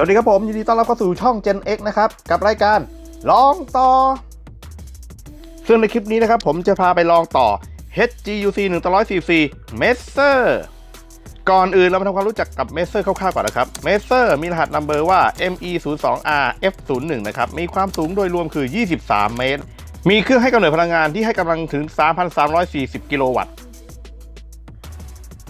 สวัสดีครับผม ยินดีต้อนรับเข้าสู่ช่อง Gen X นะครับ กับรายการลองต่อ ซึ่งในคลิปนี้นะครับผมจะพาไปลองต่อ HGUC 1 4 4 Messer ก่อนอื่นเรามาทำความรู้จักกับ Messer คร่าวๆก่อนนะครับ Messer มีรหัสนัมเบอร์ว่า ME02RF01 นะครับ มีความสูงโดยรวมคือ 23 เมตร มีเครื่องให้กำเนิดพลังงานที่ให้กำลังถึง 3,340 กิโลวัตต์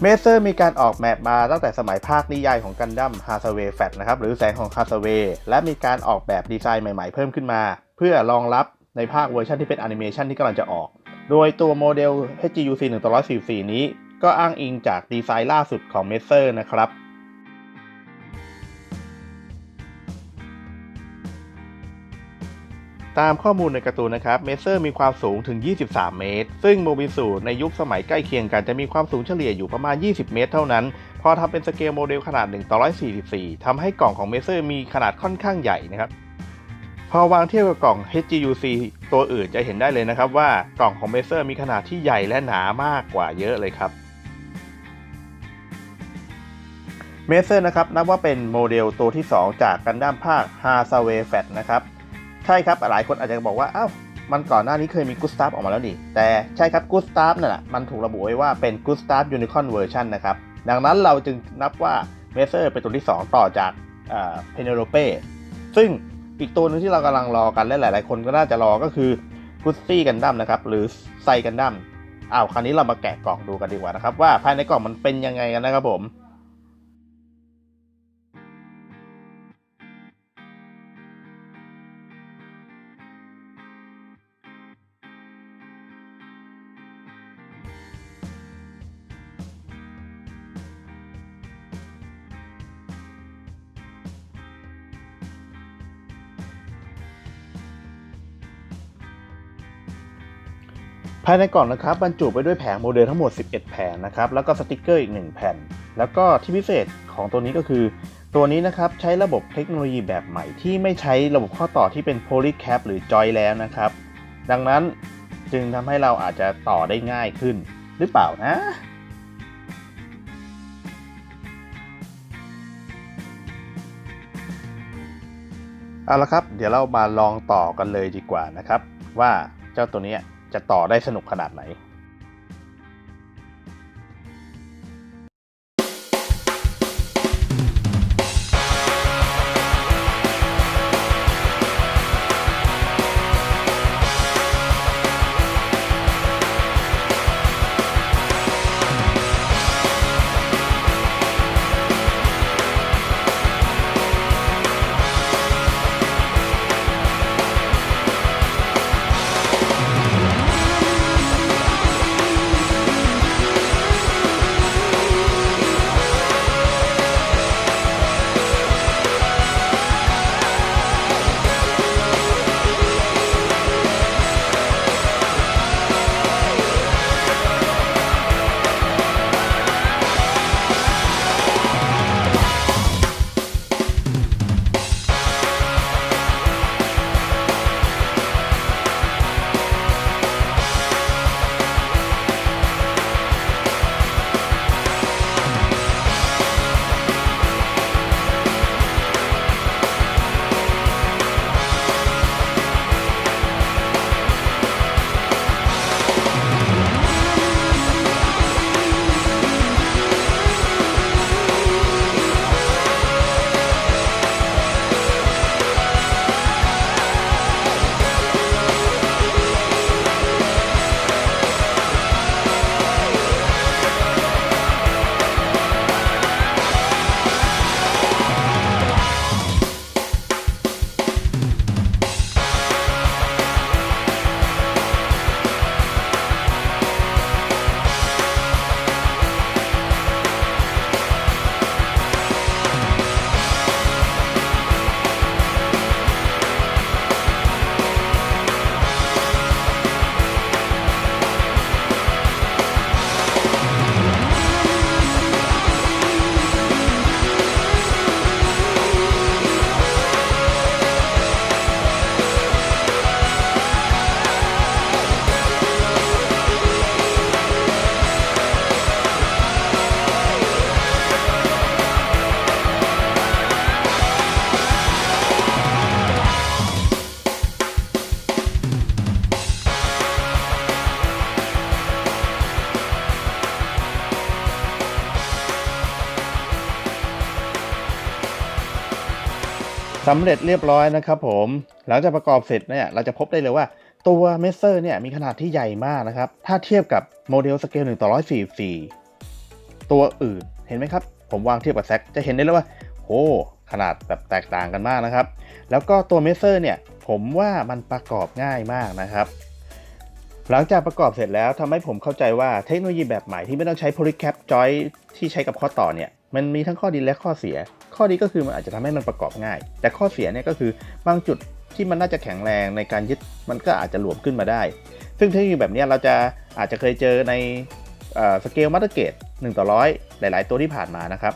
เมเซอร์มีการออกแบบมาตั้งแต่สมัยภาคนิยายของกันดั้มฮา a เวย์แฟนะครับหรือแสงของฮา a เวย์และมีการออกแบบดีไซน์ใหม่ๆเพิ่มขึ้นมา เพื่อรองรับในภาคเวอร์ชันที่เป็นแอนิเมชันที่กำลังจะออก โดยตัวโมเดล HGUC 144นี้ ก็อ้างอิงจากดีไซน์ล่าสุดของเมเซอร์นะครับ ตามข้อมูลในการ์ตูนนะครับ เมเซอร์มีความสูงถึง 23 เมตร ซึ่งโมบิสูในยุคสมัยใกล้เคียงกันจะมีความสูงเฉลี่ยอยู่ประมาณ 20 เมตร เท่านั้น พอทำเป็นสเกลโมเดลขนาด1ต่อ144ทำให้กล่องของเมเซอร์มีขนาดค่อนข้างใหญ่นะครับพอวางเทียบกับกล่อง HGUC ตัวอื่นจะเห็นได้เลยนะครับว่ากล่องของเมเซอร์มีขนาดที่ใหญ่และหนามากกว่าเยอะเลยครับเมเซอร์นะครับนับว่าเป็นโมเดลตัวที่ 2 จากกันดั้มภาค h a s a w a y f a t นะครับ ช่ครับหลายคนอาจจะบอกว่าอ้าวมันก่อนหน้านี้เคยมีกูสตาฟออกมาแล้วนี่แต่ใช่ครับกูสตาฟนั่นแหละมันถูกระบุไว้ว่าเป็นกูสตาฟยูนิคอนเวอร์ชันนะครับดังนั้นเราจึงนับว่าเมเซอร์เป็นตัวที่ 2 ต่อจากเพเนโรเป้ซึ่งอีกตัวหนึงที่เรากำลังรอกันและหลาย ๆ คนก็น่าจะรอก็คือกุสซี่กันดั้มนะครับหรือไซกันดั้มอ้าวคราวนี้เรามาแกะกล่องดูกันดีกว่านะครับว่าภายในกล่องมันเป็นยังไงกันนะครับผมายในกล่องนะครับบรรจุไปด้วยแผงโมเดลทั้งหมด 11 แผงนะครับแล้วก็สติกเกอร์อีก 1 แผ่น แล้วก็ที่พิเศษของตัวนี้ก็คือ ตัวนี้นะครับใช้ระบบเทคโนโลยีแบบใหม่ที่ไม่ใช้ระบบข้อต่อที่เป็น polycap หรือ joy แล้วนะครับ ดังนั้นจึงทำให้เราอาจจะต่อได้ง่ายขึ้นหรือเปล่านะเอาละครับ เดี๋ยวเรามาลองต่อกันเลยดีกว่านะครับ ว่าเจ้าตัวนี้ จะต่อได้สนุกขนาดไหน สำเร็จเรียบร้อยนะครับผม หลังจากประกอบเสร็จเนี่ยเราจะพบได้เลยว่าตัวเมสเซอร์เนี่ยมีขนาดที่ใหญ่มากนะครับ ถ้าเทียบกับโมเดลสเกล1ต่อ144 ตัวอื่นเห็นไหมครับ ผมวางเทียบกับแซกจะเห็นได้เลยว่าโอ้ขนาดแบบแตกต่างกันมากนะครับ แล้วก็ตัวเมสเซอร์เนี่ยผมว่ามันประกอบง่ายมากนะครับ หลังจากประกอบเสร็จแล้วทำให้ผมเข้าใจว่าเทคโนโลยีแบบใหม่ที่ไม่ต้องใช้ polycap joint ที่ใช้กับข้อต่อเนี่ย มันมีทั้งข้อดีและข้อเสีย ข้อดีก็คือมันอาจจะทำให้มันประกอบง่าย แต่ข้อเสียเนี่ยก็คือบางจุดที่มันน่าจะแข็งแรงในการยึดมันก็อาจจะหลวมขึ้นมาได้ ซึ่งเทคโนโลยีแบบนี้เราจะอาจจะเคยเจอในสเกลมัตเตอร์เกต1ต่อร้อยหลาย ๆ ตัวที่ผ่านมานะครับ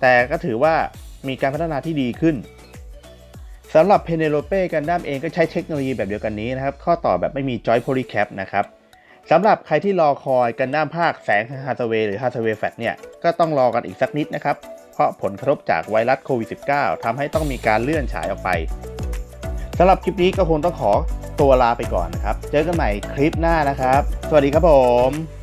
แต่ก็ถือว่ามีการพัฒนาที่ดีขึ้นสำหรับ Penelope Gundam เองก็ใช้เทคโนโลยีแบบเดียวกันนี้นะครับ ข้อต่อแบบไม่มี joint polycap นะครับ สำหรับใครที่รอคอยกันด้าภาคแสงฮา t เวหรือฮา t เวแฟตเนี่ย ก็ต้องรอกันอีกสักนิดนะครับ เพราะผลกระทบจากไวรัสโควิด -19 ทำให้ต้องมีการเลื่อนฉายออกไปสำหรับคลิปนี้ก็คงต้องขอตัวลาไปก่อนนะครับ เจอกันใหม่คลิปหน้านะครับ สวัสดีครับผม